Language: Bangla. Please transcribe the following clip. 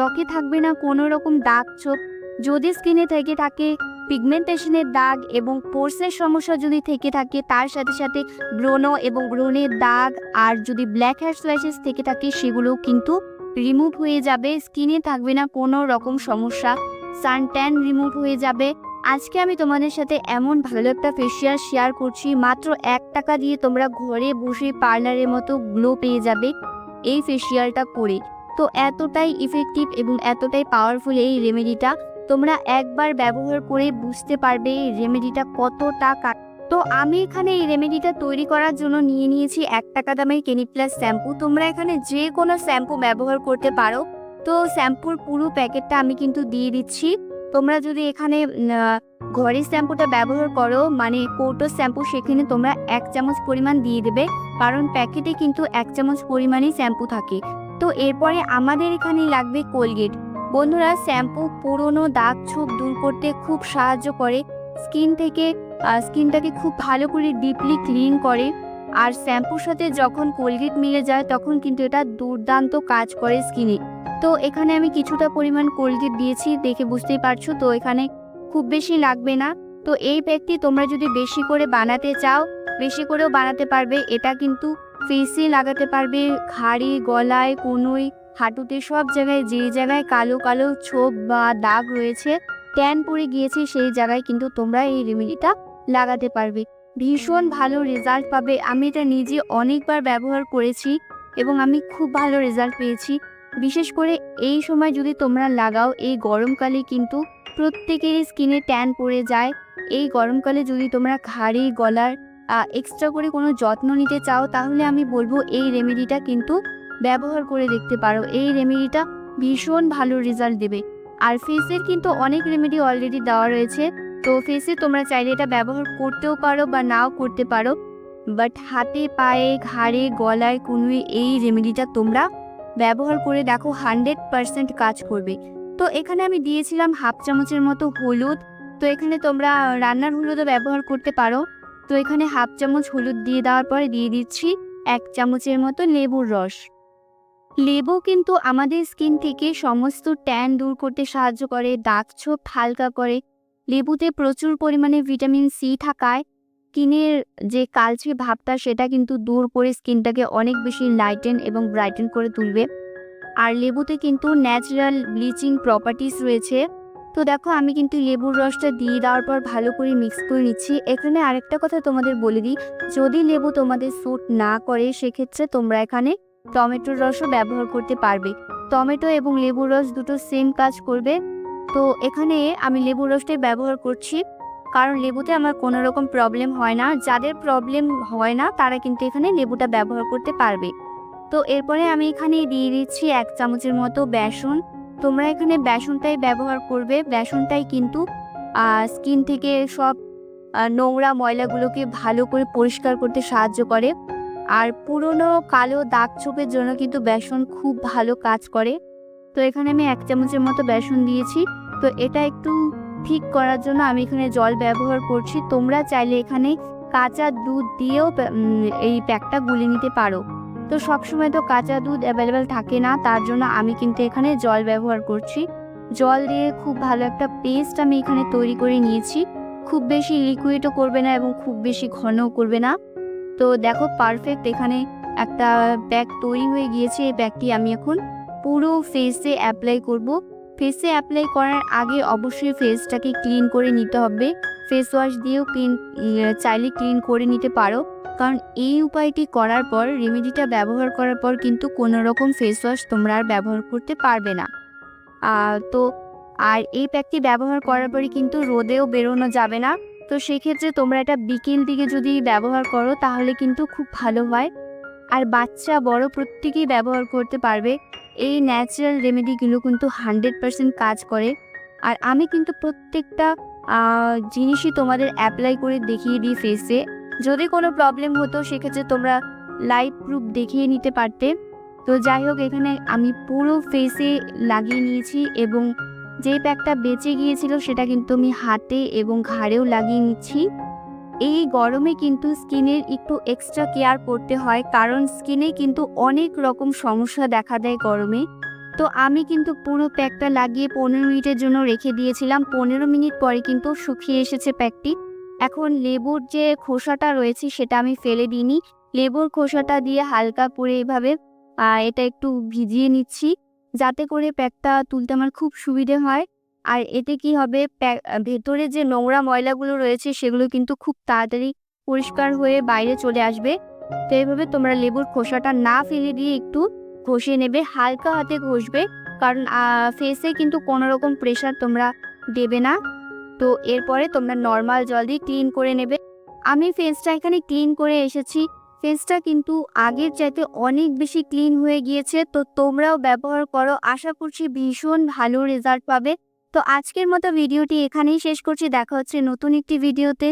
ত্বকে থাকবে না কোনো রকম দাগ ছোপ যদি স্কিনে থেকে থাকে, পিগমেন্টেশনের দাগ এবং পোর্সের সমস্যা যদি থেকে থাকে, তার সাথে সাথে ব্রণ এবং ব্রণের দাগ আর যদি ব্ল্যাক হেয়ার স্ল্যাশেস থেকে থাকে, সেগুলোও কিন্তু রিমুভ হয়ে যাবে। স্কিনে থাকবে না কোনো রকম সমস্যা, সান ট্যান রিমুভ হয়ে যাবে। আজকে আমি তোমাদের সাথে এমন ভালো একটা ফেসিয়াল শেয়ার করছি, মাত্র এক টাকা দিয়ে তোমরা ঘরে বসে পার্লারের মতো গ্লো পেয়ে যাবে এই ফেসিয়ালটা করে। তো এতটাই ইফেক্টিভ এবং এতটাই পাওয়ারফুল এই রেমেডিটা তোমরা একবার ব্যবহার করে বুঝতে পারবে এই রেমেডিটা কতটা কা তো আমি এখানে এই রেমেডিটা তৈরি করার জন্য নিয়ে নিয়েছি এক টাকা দামের কেনি প্লাস শ্যাম্পু তোমরা এখানে যে কোনো শ্যাম্পু ব্যবহার করতে পারো। তো শ্যাম্পুর পুরো প্যাকেটটা আমি কিন্তু দিয়ে দিচ্ছি। তোমরা যদি এখানে ঘরের শ্যাম্পুটা ব্যবহার করো মানে কৌটো শ্যাম্পু সেখানে তোমরা এক চামচ পরিমাণ দিয়ে দেবে। কারণ প্যাকেটে কিন্তু এক চামচ পরিমাণেই শ্যাম্পু থাকে। তো এরপরে আমাদের এখানে লাগবে কোলগেট। বন্ধুরা, শ্যাম্পু পুরনো দাগ ছোপ দূর করতে খুব সাহায্য করে। স্কিন থেকে স্কিনটাকে খুব ভালো করে ডিপলি ক্লিন করে। আর শ্যাম্পুর সাথে যখন কোলগেট মিলে যায়, তখন কিন্তু এটা দুর্দান্ত কাজ করে স্কিনে। তো এখানে আমি কিছুটা পরিমাণ কোলগেট দিয়েছি, দেখে বুঝতেই পারছ তো এখানে খুব বেশি লাগবে না। তো এই প্যাকটি তোমরা যদি বেশি করে বানাতে চাও, বেশি করেও বানাতে পারবে, এটা কিন্তু ফেসে লাগাতে পারবে, ঘাড়ি, গলায়, কোনোই, হাঁটুতে সব জায়গায় যে জায়গায় কালো কালো ছোপ বা দাগ রয়েছে, ট্যান পড়ে গিয়েছে সেই জায়গায় কিন্তু তোমরা এই রেমেডিটা লাগাতে পারবে। ভীষণ ভালো রেজাল্ট পাবে। আমি এটা নিজে অনেকবার ব্যবহার করেছি এবং আমি খুব ভালো রেজাল্ট পেয়েছি। বিশেষ করে এই সময় যদি তোমরা লাগাও, এই গরমকালে কিন্তু প্রত্যেকেরই স্কিনে ট্যান পড়ে যায়। এই গরমকালে যদি তোমরা ঘাড়ি, গলার এক্সট্রা করে কোনো যত্ন নিতে চাও, তাহলে আমি বলব এই রেমেডিটা কিন্তু ব্যবহার করে দেখতে পারো। এই রেমেডিটা ভীষণ ভালো রেজাল্ট দেবে। আর ফেসের কিন্তু অনেক রেমেডি অলরেডি দেওয়া রয়েছে। তো ফেসে তোমরা চাইলে এটা ব্যবহার করতেও পারো বা নাও করতে পারো। বাট হাতে, পায়ে, ঘাড়ে, গলায়, কুনুয়ে এই রেমেডিটা তোমরা ব্যবহার করে দেখো হান্ড্রেড পারসেন্ট কাজ করবে। তো এখানে আমি দিয়েছিলাম হাফ চামচের মতো হলুদ। তো এখানে তোমরা রান্নার হলুদও ব্যবহার করতে পারো। তো এখানে হাফ চামচ হলুদ দিয়ে দেওয়ার পরে দিয়ে দিচ্ছি এক চামচের মতো লেবুর রস। লেবু কিন্তু আমাদের স্কিন থেকে সমস্ত ট্যান দূর করতে সাহায্য করে, দাগ ছোপ হালকা করে। লেবুতে প্রচুর পরিমাণে ভিটামিন সি থাকায় স্কিনের যে কালচে ভাবটা সেটা কিন্তু দূর করে স্কিনটাকে অনেক বেশি লাইটেন এবং ব্রাইটেন করে তুলবে। আর লেবুতে কিন্তু ন্যাচারাল ব্লিচিং প্রপার্টিস রয়েছে। তো দেখো, আমি কিন্তু লেবুর রসটা দিয়ে দেওয়ার পর ভালো করে মিক্স করে নিচ্ছি। এখানে আরেকটা কথা তোমাদের বলে দিই, যদি লেবু তোমাদের স্যুট না করে, সেক্ষেত্রে তোমরা এখানে টমেটোর রসও ব্যবহার করতে পারবে। টমেটো এবং লেবুর রস দুটো সেম কাজ করবে। তো এখানে আমি লেবুর রসটাই ব্যবহার করছি, কারণ লেবুতে আমার কোনো রকম প্রবলেম হয় না। যাদের প্রবলেম হয় না, তারা কিন্তু এখানে লেবুটা ব্যবহার করতে পারবে। তো এরপরে আমি এখানে দিয়ে দিচ্ছি এক চামচের মতো বেসন। তোমরা এখানে বেসনটাই ব্যবহার করবে। বেসনটাই কিন্তু স্কিন থেকে সব নোংরা ময়লাগুলোকে ভালো করে পরিষ্কার করতে সাহায্য করে। আর পুরনো কালো দাগ ছোপের জন্য কিন্তু বেসন খুব ভালো কাজ করে। তো এখানে আমি এক চামচের মতো বেসন দিয়েছি। তো এটা একটু ঠিক করার জন্য আমি এখানে জল ব্যবহার করছি। তোমরা চাইলে এখানে কাঁচা দুধ দিয়েও এই প্যাকটা গুলে নিতে পারো। তো সবসময় তো কাঁচা দুধ অ্যাভেলেবেল থাকে না, তার জন্য আমি কিন্তু এখানে জল ব্যবহার করছি। জল দিয়ে খুব ভালো একটা পেস্ট আমি এখানে তৈরি করে নিয়েছি। খুব বেশি লিকুইডও করবে না এবং খুব বেশি ঘনও করবে না। তো দেখো পারফেক্ট এখানে একটা ব্যাগ তৈরি হয়ে গিয়েছে, এই ব্যাগটি আমি এখন পুরো ফেসে অ্যাপ্লাই করব। ফেসে অ্যাপ্লাই করার আগে অবশ্যই ফেসটাকে ক্লিন করে নিতে হবে। ফেস ওয়াশ দিয়েও ক্লিন চাইলে ক্লিন করে নিতে পারো। কারণ এই উপায়টি করার পর রেমেডিটা ব্যবহার করার পর কিন্তু কোনো রকম ফেস ওয়াশ তোমরা আর ব্যবহার করতে পারবে না। তো আর এই প্যাকটি ব্যবহার করার পরে কিন্তু রোদেও বেরোনো যাবে না। তো সেক্ষেত্রে তোমরা এটা বিকেল দিকে যদি ব্যবহার করো তাহলে কিন্তু খুব ভালো হয়। আর বাচ্চা, বড় প্রত্যেকেই ব্যবহার করতে পারবে। এই ন্যাচারাল রেমেডিগুলো কিন্তু হান্ড্রেড পার্সেন্ট কাজ করে। আর আমি কিন্তু প্রত্যেকটা জিনিসই তোমাদের অ্যাপ্লাই করে দেখিয়ে দিই ফেসে যদি কোনো প্রবলেম হতো, সেক্ষেত্রে তোমরা লাইভ প্রুফ দেখিয়ে নিতে পারতে। তো যাই হোক, এখানে আমি পুরো ফেসে লাগিয়ে নিয়েছি এবং যে প্যাকটা বেঁচে গিয়েছিল, সেটা কিন্তু আমি হাতে এবং ঘাড়েও লাগিয়ে নিচ্ছি। এই গরমে কিন্তু স্কিনের একটু এক্সট্রা কেয়ার করতে হয়, কারণ স্কিনে কিন্তু অনেক রকম সমস্যা দেখা দেয় গরমে। তো আমি কিন্তু পুরো প্যাকটা লাগিয়ে পনেরো মিনিটের জন্য রেখে দিয়েছিলাম। পনেরো মিনিট পরে কিন্তু শুকিয়ে এসেছে প্যাকটি। এখন লেবুর যে খোসাটা রয়েছে সেটা আমি ফেলে দিইনি। লেবুর খোসাটা দিয়ে হালকা করে এভাবে এটা একটু ভিজিয়ে নিচ্ছি যাতে করে প্যাকটা তুলতে আমার খুব সুবিধে হয়। আর এতে কি হবে ভেতরে যে নোংরা ময়লাগুলো রয়েছে সেগুলো কিন্তু খুব তাড়াতাড়ি পরিষ্কার হয়ে বাইরে চলে আসবে। তো এইভাবে তোমরা লেবুর খোসাটা না ফেলে দিয়ে একটু ঘষে নেবে, হালকা হাতে ঘষবে। কারণ ফেসে কিন্তু কোনো রকম প্রেশার তোমরা দেবে না। তো এরপরে তোমরা নর্মাল জল দিয়ে ক্লিন করে নেবে। আমি ফেসটা এখানে ক্লিন করে এসেছি। ফেসটা কিন্তু আগের চাইতে অনেক বেশি ক্লিন হয়ে গিয়েছে। তো তোমরাও ব্যবহার করো। আশা করছি ভীষণ ভালো রেজাল্ট পাবে। তো আজকের মতো ভিডিওটি এখানেই শেষ করছি। দেখা হচ্ছে নতুন একটি ভিডিওতে